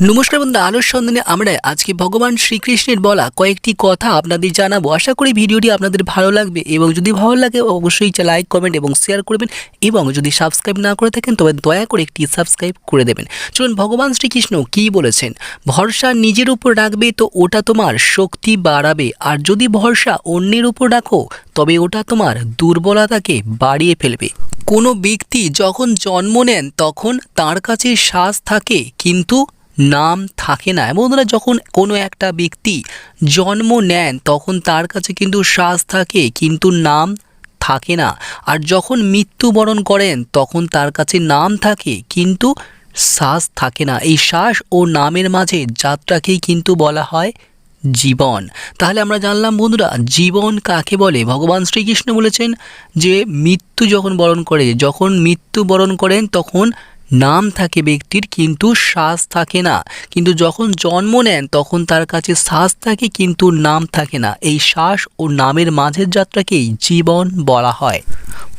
নমস্কার বন্ধু আলোর সন্ধানে আমরা আজকে ভগবান শ্রীকৃষ্ণের বলা কয়েকটি কথা আপনাদের জানাব। আশা করি ভিডিওটি আপনাদের ভালো লাগবে এবং যদি ভালো লাগে, অবশ্যই লাইক, কমেন্ট এবং শেয়ার করবেন এবং যদি সাবস্ক্রাইব না করে থাকেন, তবে দয়া করে একটি সাবস্ক্রাইব করে দেবেন। চলুন, ভগবান শ্রীকৃষ্ণ কি বলেছেন? ভরসা নিজের উপর রাখবে তো ওটা তোমার শক্তি বাড়াবে। আর যদি ভরসা অন্যের উপর রাখো, তবে ওটা তোমার দুর্বলতাকে বাড়িয়ে ফেলবে। কোনো ব্যক্তি যখন জন্ম নেন, তখন তার কাছে শ্বাস থাকে, কিন্তু নাম থাকে না। বন্ধুরা যখন কোনো একটা ব্যক্তি জন্ম নেন, তখন তার কাছে কিন্তু শ্বাস থাকে, কিন্তু নাম থাকে না। আর যখন মৃত্যুবরণ করেন, তখন তার কাছে নাম থাকে, কিন্তু শ্বাস থাকে না। এই শ্বাস ও নামের মাঝে যাত্রাকেই কিন্তু বলা হয় জীবন। তাহলে আমরা জানলাম, বন্ধুরা, জীবন কাকে বলে? ভগবান শ্রীকৃষ্ণ বলেছেন যে, মৃত্যু যখন বরণ করে, যখন মৃত্যু বরণ করেন, তখন নাম থাকে ব্যক্তির কিন্তু শ্বাস থাকে না। কিন্তু যখন জন্ম নেন, তখন তার কাছে শ্বাস থাকে কিন্তু নাম থাকে না। এই শ্বাস ও নামের মাঝের যাত্রাকেই জীবন বলা হয়।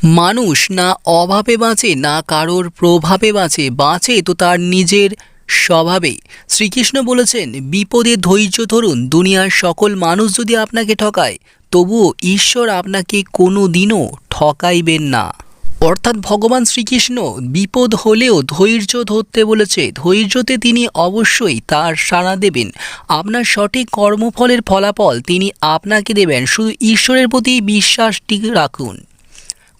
মানুষ না অভাবে বাঁচে, না কারোর প্রভাবে বাঁচে বাঁচে তো তার নিজের স্বভাবে। শ্রীকৃষ্ণ বলেছেন, বিপদে ধৈর্য ধরুন, দুনিয়ার সকল মানুষ যদি আপনাকে ঠকায়, তবুও ঈশ্বর আপনাকে কোনো দিনও ঠকাইবেন না। অর্থাৎ ভগবান শ্রীকৃষ্ণ বিপদ হলেও ধৈর্য ধরতে বলেছে, ধৈর্যতে তিনি অবশ্যই তার সাড়া দেবেন। আপনার সঠিক কর্মফলের ফলাফল তিনি আপনাকে দেবেন। শুধু ঈশ্বরের প্রতি বিশ্বাসটি রাখুন।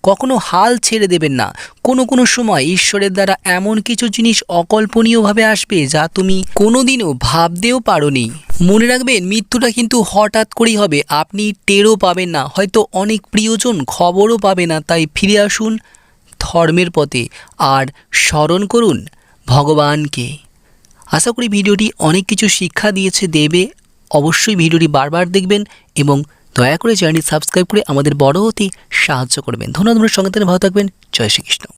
কখনো হাল ছেড়ে দেবেন না। কোনো কোনো সময় ঈশ্বরের দ্বারা এমন কিছু জিনিস অকল্পনীয়ভাবে আসবে যা তুমি কোনোদিনও ভাবতেও পারোনি। মনে রাখবেন, মৃত্যুটা কিন্তু হঠাৎ করেই হবে। আপনি টেরও পাবেন না, হয়তো অনেক প্রিয়জন খবরও পাবে না। তাই ফিরে আসুন ধর্মের পথে আর স্মরণ করুন ভগবানকে। আশা করি ভিডিওটি অনেক কিছু শিক্ষা দিয়েছে দেবে। অবশ্যই ভিডিওটি বারবার দেখবেন এবং দয়া করে চ্যানেলটি সাবস্ক্রাইব করে আমাদের বড় হতে সাহায্য করবেন। ধন্যবাদ সঙ্গে ভালো থাকবেন। জয় শ্রীকৃষ্ণ।